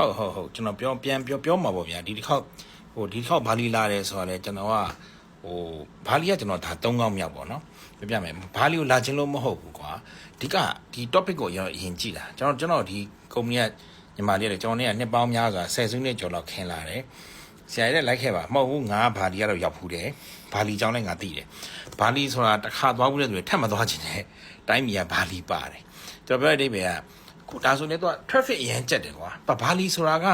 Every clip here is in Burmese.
ဟုတ်ဟုတ်ဟုတ်ကျွန်တော်ပြောပြန်ပြောပြောမှာပေါ့ဗျာဒီတစ်ခေါက်ဟိုဒီတစ်ခေါက်ဘာလီလာတယ်ဆိုတော့လေကျွန်တော်ကဟိုဘာလီကကျွန်တော်ဒါ၃ကောင်းမြောက်ပေါ့နော်ပြပြမယ်ဘာလီကိုလာခြင်းလို့မဟုတ်ဘူးကွာဒီကဒီ topic ကိုကျွန်တော်အရင်ကြည့်တာကျွန်တော်ကျွန်တော်ဒီကုမ္ပဏီကညီမလေးကကျွန်တော်เนี่ยနှစ်ပေါင်းများစွာဆယ်စုနှစ်ကျော်လောက်ခင်းလာတယ်ဆရာကြီးလည်းလိုက်ခဲ့ပါမဟုတ်ဘူးငါဘာလီကတော့ရောက်ဖူးတယ်ဘာလီကြောင်းလည်းငါသိတယ်ဘာလီဆိုတာတစ်ခါသွားဘူးတဲ့သူတွေထပ်မသွားခြင်းနဲ့တိုင်းပြည်ကဘာလီပါတယ်ကျွန်တော်ပြောတဲ့အဓိပ္ပာယ်က ခုဒါဆိုလည်းသူက traffic အရင်ကျက်တယ်ကွာဘာဘာလီဆိုတာက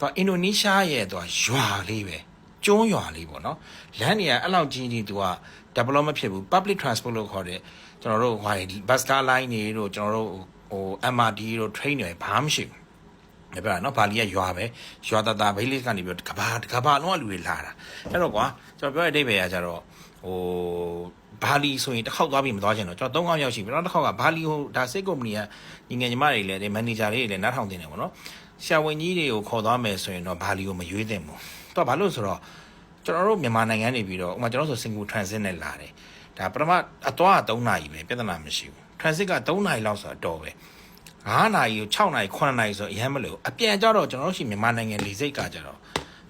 သူအင်ဒိုနီးရှားရဲ့သူကရွာလေးပဲကျွန်းရွာလေးပေါ့နော်လမ်းတွေကအဲ့လောက်ကြီးကြီးသူက develop မဖြစ်ဘူး public transport လို့ခေါ်တဲ့ကျွန်တော်တို့ဟို bus car line တွေတို့ကျွန်တော်တို့ဟို MRT တို့ train တွေဘာမှမရှိဘူးမပြောရနော်ဘာလီကရွာပဲရွာတတာဘိလိကနေပြီးတော့ကဘာကဘာလုံးကလူတွေလာတာအဲ့တော့ကွာကျွန်တော်ပြောတဲ့အဓိပ္ပာယ်ကကြတော့ ဟိုဘာလီဆိုရင်တစ်ခေါက်သွားပြီးမသွားချင်တော့ကျွန်တော်၃ခေါက်ရောက်ရှိပြီနောက်တစ်ခေါက်ကဘာလီဟိုဒါစိတ်ကုမ္ပဏီကညီငယ်ညီမတွေလည်းဒီမန်နေဂျာတွေလည်းနားထောင်တင်တယ်ပေါ့နော်ရှာဝန်ကြီးတွေကိုခေါ်သွားမယ်ဆိုရင်တော့ဘာလီကိုမရွေးသင့်ဘူးသူကဘာလို့ဆိုတော့ကျွန်တော်တို့မြန်မာနိုင်ငံနေပြီးတော့ဥပမာကျွန်တော်ဆိုစင်ကာပူ transit နဲ့လာတယ်ဒါပထမအသွား3နာရီပဲပြဿနာမရှိဘူး transit က3နာရီလောက်ဆိုတော့တော်ပဲ9နာရီကို6နာရီ9နာရီဆိုအရင်မလို့အပြန်ကြတော့ကျွန်တော်တို့ရှိမြန်မာနိုင်ငံလေစိတ်ကကြတော့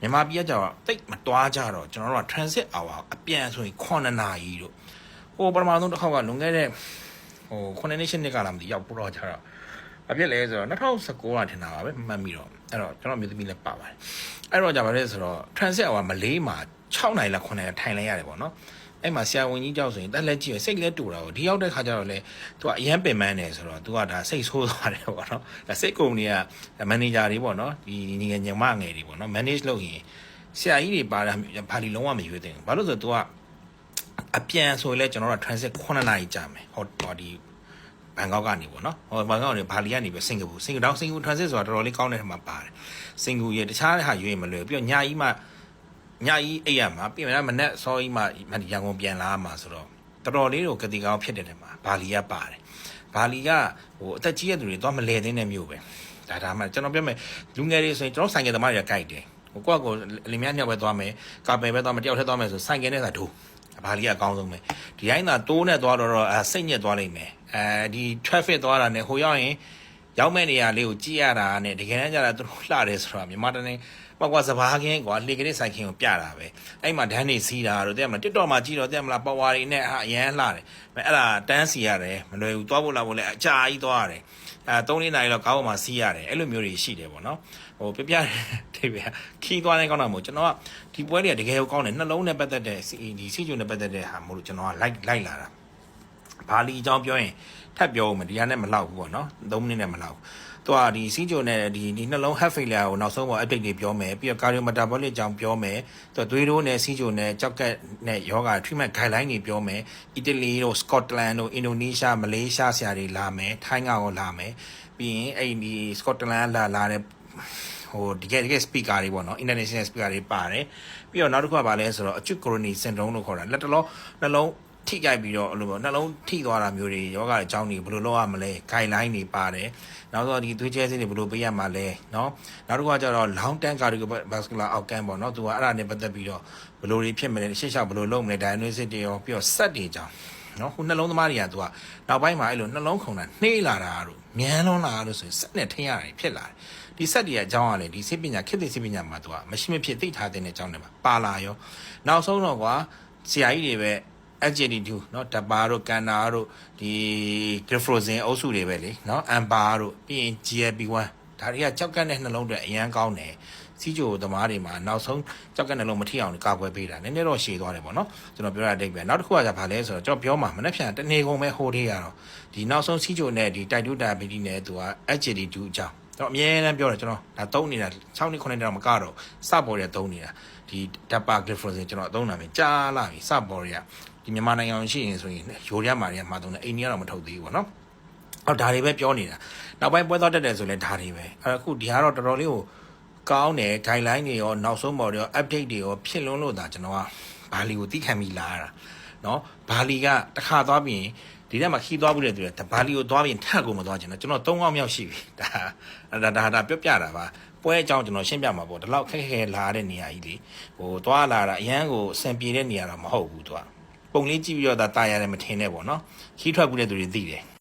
မြန်မာပြည်ကကြတော့တိတ်မတွားကြတော့ကျွန်တော်တို့က transit hour အပြန်ဆိုရင်9နာရီတို့ဟိုပထမဆုံးတစ်ခေါက်ကလွန်ခဲ့တဲ့ဟို9နှစ်8နှစ်ကလာမသိရောက်ပို့တော့ကြတော့အပြစ်လဲဆိုတော့2019ကထင်တာပါပဲမှတ်မိတော့အဲ့တော့ကျွန်တော်မြေသမီးလည်းပါပါတယ်အဲ့တော့じゃပါလဲဆိုတော့ transit hour မလေးမှာ6နာရီလား9နာရီထိုင်လိုက်ရတယ်ပေါ့နော် အဲ့မှာဆရာဝန်ကြီးကြောက်ဆိုရင်တက်လက်ကြည့်ရစိတ်လည်းတူတာကိုဒီရောက်တဲ့ခါကျတော့လေသူကအရန်ပင်ပန်းနေဆိုတော့သူကဒါစိတ်ဆိုးသွားတယ်ပေါ့နော်ဒါစိတ်ကုမ္ပဏီကမန်နေဂျာတွေပေါ့နော်ဒီညီငယ်ညမငယ်တွေပေါ့နော် manage လုပ်ရင်ဆရာကြီးတွေပါတာဘာလီလုံးဝမရွေးသင့်ဘူးဘာလို့ဆိုတော့ तू ကအပြန်ဆိုရင်လည်းကျွန်တော်တို့ transit 9နာရီကြာမယ်ဟောဟောဒီဘန်ကောက်ကနေပေါ့နော်ဟောဘန်ကောက်ကနေဘာလီကနေပဲစင်ကာပူစင်ကာပူစင်ကာပူ transit ဆိုတာတော်တော်လေးကောင်းတဲ့ထက်မှာပါတယ်စင်ကာပူရဲ့တခြားဟာရွေးမလွယ်ပြီးတော့ညကြီးမှ ညကြီးအိပ်ရမှာပြင်မမနဲ့စောကြီးမှရန်ကုန်ပြန်လာမှာဆိုတော့တော်တော်လေးကိုကတိကောင်းဖြစ်တဲ့ထက်မှာဘာလီကပါတယ်ဘာလီကဟိုအသက်ကြီးတဲ့သူတွေတော့မလဲသေးတဲ့မျိုးပဲဒါဒါမှကျွန်တော်ပြောမယ်လူငယ်တွေဆိုရင်ကျွန်တော်ဆိုင်ကယ်သမားတွေကကြိုက်တယ်ဟိုကိုကကိုလင်မယားနှစ်ယောက်ပဲသွားမယ်ကာပယ်ပဲသွားမယ်တယောက်ထက်သွားမယ်ဆိုဆိုင်ကယ်နဲ့သာဒိုးဘာလီကအကောင်းဆုံးပဲဒီတိုင်းသာတိုးနဲ့သွားတော့တော့အဲစိတ်ညစ်သွားလိမ့်မယ်အဲဒီ traffic သွားတာနဲ့ဟိုရောက်ရင်ရောက်မဲ့နေရာလေးကိုကြည့်ရတာနဲ့တကယ်တမ်းကျတော့သူတို့လှတယ်ဆိုတော့မြန်မာတနေ့ ပေါ့ကွာစဘာခင်းကွာလေကလေးဆိုင်ခင်းကိုပြတာပဲအဲ့မှာဒန်းနေစီးတာတို့တဲ့မလား TikTok မှာကြည့်တော့တဲ့မလားပေါ်ဝါတွေနဲ့ဟာအရန်လှတယ်အဲအဲ့ဒါတန်းစီရတယ်မလွယ်ဘူးသွားဖို့လာဖို့လည်းအကြာကြီးသွားရတယ်အဲ3လေးနာရီလောက်ကားပေါ်မှာစီးရတယ်အဲ့လိုမျိုးတွေရှိတယ်ပေါ့နော်ဟိုပြပြတယ်ဗျာခီးသွားတဲ့ကောင်းတာမဟုတ်ကျွန်တော်ကဒီပွဲတွေကတကယ်ကိုကောင်းတယ်နှလုံးနဲ့ပတ်သက်တဲ့ဒီစီဂျုံနဲ့ပတ်သက်တဲ့ဟာမဟုတ်လို့ကျွန်တော်က like like လာတာ ဘာလီအကြောင်းပြောရင်ထပ်ပြောဦးမယ်ဒီဟာနဲ့မလောက်ဘူးပေါ့နော်3မိနစ်နဲ့မလောက်ဘူးသူကဒီစီဂျုံနဲ့ဒီဒီနှလုံး heart failure ကိုနောက်ဆုံးပေါ် update တွေပြောမယ်ပြီးတော့ cardio metabolic အကြောင်းပြောမယ်သူကသွေးတိုးနဲ့စီဂျုံနဲ့ကြောက်ကက်နဲ့ယောဂ treatment guideline တွေပြောမယ်အီတလီတို့ Scotland တို့ Indonesia Malaysia ဆရာတွေလာမယ်ထိုင်းကရောလာမယ်ပြီးရင်အဲ့ဒီ Scotland လာလာတဲ့ဟိုတကယ်တကယ် speaker တွေပေါ့နော် international speaker တွေပါတယ်ပြီးတော့နောက်တစ်ခုကဘာလဲဆိုတော့ acute coronary syndrome လို့ခေါ်တာလက်တလုံးနှလုံး ထိကြိုက်ပြီးတော့အဲ့လိုမျိုးနှလုံးထိသွားတာမျိုးတွေယောဂအကြောင်းတွေဘယ်လိုလုပ်ရမလဲ guideline တွေပါတယ်နောက်တော့ဒီသွေးချဲဆေးတွေဘယ်လိုပေးရမှာလဲเนาะနောက်တစ်ခုကကျတော့ long term cardiovascular outcome ပေါ့เนาะသူကအဲ့ဒါနဲ့ပတ်သက်ပြီးတော့ဘယ်လိုတွေဖြစ်မလဲရှေ့လျှောက်ဘယ်လိုလုပ်မလဲ diagnosis တွေရောပြီးတော့ set တွေကြောင်းနော်ခုနှလုံးသမားတွေကသူကနောက်ပိုင်းမှာအဲ့လိုနှလုံးခုန်တာနှေးလာတာတို့မြန်လွန်းလာလို့ဆိုရင်စက်နဲ့ထင်းရတယ်ဖြစ်လာတယ်ဒီစက်တွေရဲ့အကြောင်းကလည်းဒီစိတ်ပညာခေတ်သစ်စိတ်ပညာမှာသူကမရှိမဖြစ်သိထားတဲ့အကြောင်းတွေမှာပါလာရောနောက်ဆုံးတော့ကွာဆရာကြီးတွေပဲ adjective နော်တပါတို့ကန်နာတို့ဒီ glyphosate အုပ်စုတွေပဲလေနော် amber တို့ပြီးရင် GLP-1 ဒါတွေကကြောက်ကန့်တဲ့နှလုံးတွေအရန်ကောင်းတယ်စီးကြိုသမားတွေမှာနောက်ဆုံးကြောက်ကန့်နှလုံးမထိအောင်ကာကွယ်ပေးတာနည်းနည်းတော့ရှည်သွားတယ်ပေါ့နော်ကျွန်တော်ပြောရတဲ့အတိတ်ပဲနောက်တစ်ခုကဘာလဲဆိုတော့ကျွန်တော်ပြောမှာမနေ့ပြန်တနေကုန်ပဲဟိုသေးရတော့ဒီနောက်ဆုံးစီးကြိုနဲ့ဒီ type 2 diabetes နဲ့သူက adjective 2အကြောင်း ကျွန်တော်အမြဲတမ်းပြောတယ်ကျွန်တော်ဒါသုံးနေတာ6နှစ်9နှစ်တော့မကတော့စပေါ်ရသုံးနေတာဒီဓပါဂလီဖရိုဇင်ကျွန်တော်အသုံးနာမယ်ကြားလာပြီစပေါ်ရဒီမြန်မာနိုင်ငံရှိရင်ဆိုရင်ရိုးရမာတွေကမှာသုံးတယ်အိန္ဒိယတော့မထုတ်သေးဘူးပေါ့နော်အော်ဒါတွေပဲပြောနေတာနောက်ပိုင်းပွဲသွားတက်တယ်ဆိုလဲဒါတွေပဲအဲ့အခုဒီဟာတော့တော်တော်လေးကိုကောင်းတယ် guideline တွေရောနောက်ဆုံးပေါ်တွေရော update တွေရောဖြစ်လွန်းလို့ဒါကျွန်တော်ကဘာလီကိုသိခံပြီးလာရတာเนาะဘာလီကတစ်ခါသွားပြီးရင် ဒီထဲမှာခီးသွားဘူးလေသူကဘာလီကိုသွားပြီးထပ်ကိုမသွားချင်တော့ကျွန်တော်၃ခေါက်မြောက်ရှိပြီဒါဒါဒါဒါပြောပြတာပါပွဲအကြောင်းကျွန်တော်ရှင်းပြမှာပေါ့ဒီလောက်ခက်ခဲလာတဲ့နေရာကြီးလေဟိုသွားလာတာအရန်ကိုအဆင်ပြေတဲ့နေရာတော့မဟုတ်ဘူးသူကပုံလေးကြည့်ပြီးတော့ဒါတာရတယ်မထင်နဲ့ပေါ့နော်ခီးထွက်ဘူးတဲ့သူတွေသိတယ်